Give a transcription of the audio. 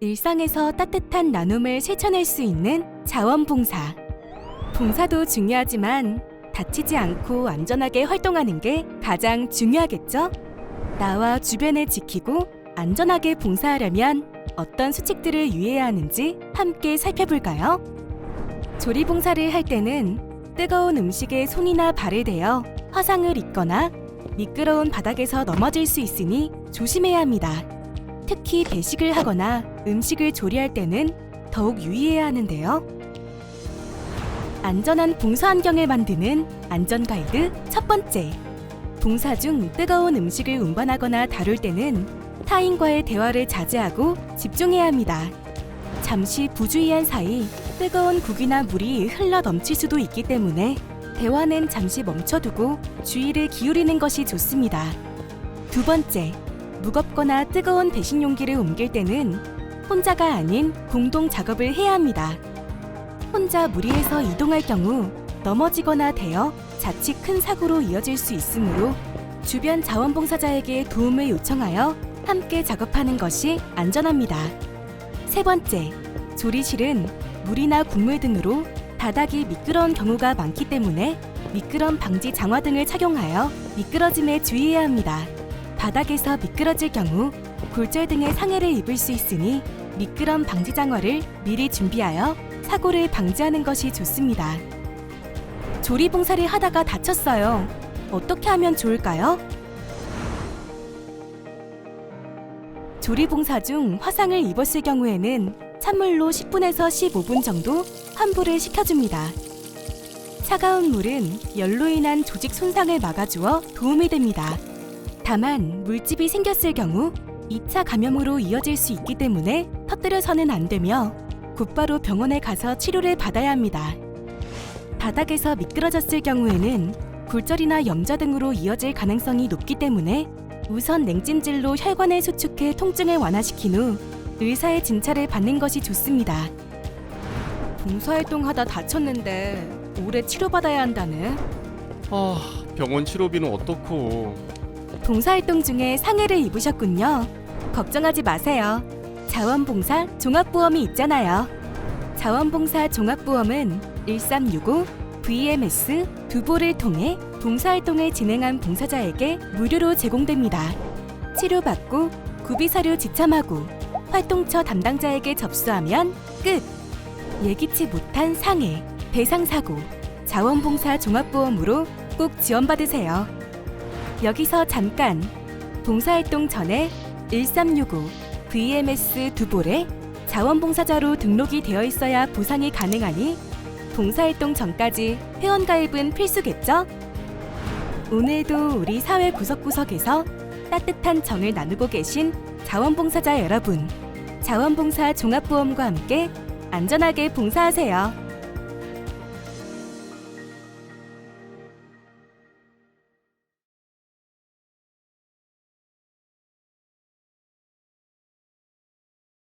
일상에서 따뜻한 나눔을 실천할 수 있는 자원봉사. 봉사도 중요하지만 다치지 않고 안전하게 활동하는 게 가장 중요하겠죠? 나와 주변을 지키고 안전하게 봉사하려면 어떤 수칙들을 유의해야 하는지 함께 살펴볼까요? 조리 봉사를 할 때는 뜨거운 음식에 손이나 발을 대어 화상을 입거나 미끄러운 바닥에서 넘어질 수 있으니 조심해야 합니다. 특히 배식을 하거나 음식을 조리할 때는 더욱 유의해야 하는데요. 안전한 봉사 환경을 만드는 안전 가이드 첫 번째. 봉사 중 뜨거운 음식을 운반하거나 다룰 때는 타인과의 대화를 자제하고 집중해야 합니다. 잠시 부주의한 사이 뜨거운 국이나 물이 흘러 넘칠 수도 있기 때문에 대화는 잠시 멈춰두고 주의를 기울이는 것이 좋습니다. 두 번째, 무겁거나 뜨거운 배식 용기를 옮길 때는 혼자가 아닌 공동 작업을 해야 합니다. 혼자 무리해서 이동할 경우 넘어지거나 대어 자칫 큰 사고로 이어질 수 있으므로 주변 자원봉사자에게 도움을 요청하여 함께 작업하는 것이 안전합니다. 세 번째, 조리실은 물이나 국물 등으로 바닥이 미끄러운 경우가 많기 때문에 미끄럼 방지 장화 등을 착용하여 미끄러짐에 주의해야 합니다. 바닥에서 미끄러질 경우 골절 등의 상해를 입을 수 있으니 미끄럼 방지 장화를 미리 준비하여 사고를 방지하는 것이 좋습니다. 조리 봉사를 하다가 다쳤어요. 어떻게 하면 좋을까요? 조리 봉사 중 화상을 입었을 경우에는 찬물로 10분에서 15분 정도 환부를 시켜줍니다. 차가운 물은 열로 인한 조직 손상을 막아주어 도움이 됩니다. 다만 물집이 생겼을 경우 2차 감염으로 이어질 수 있기 때문에 터뜨려서는 안 되며 곧바로 병원에 가서 치료를 받아야 합니다. 바닥에서 미끄러졌을 경우에는 골절이나 염좌 등으로 이어질 가능성이 높기 때문에 우선 냉찜질로 혈관을 수축해 통증을 완화시킨 후 의사의 진찰을 받는 것이 좋습니다. 봉사활동하다 다쳤는데 오래 치료받아야 한다네. 아, 병원 치료비는 어떻고? 봉사활동 중에 상해를 입으셨군요. 걱정하지 마세요. 자원봉사 종합보험이 있잖아요. 자원봉사 종합보험은 1365 VMS 두보를 통해 봉사활동을 진행한 봉사자에게 무료로 제공됩니다. 치료받고 구비서류 지참하고 활동처 담당자에게 접수하면 끝. 예기치 못한 상해, 배상사고, 자원봉사 종합보험으로 꼭 지원받으세요. 여기서 잠깐 봉사활동 전에 1365 VMS 두볼에 자원봉사자로 등록이 되어 있어야 보상이 가능하니 봉사활동 전까지 회원가입은 필수겠죠? 오늘도 우리 사회 구석구석에서 따뜻한 정을 나누고 계신 자원봉사자 여러분, 자원봉사 종합보험과 함께 안전하게 봉사하세요.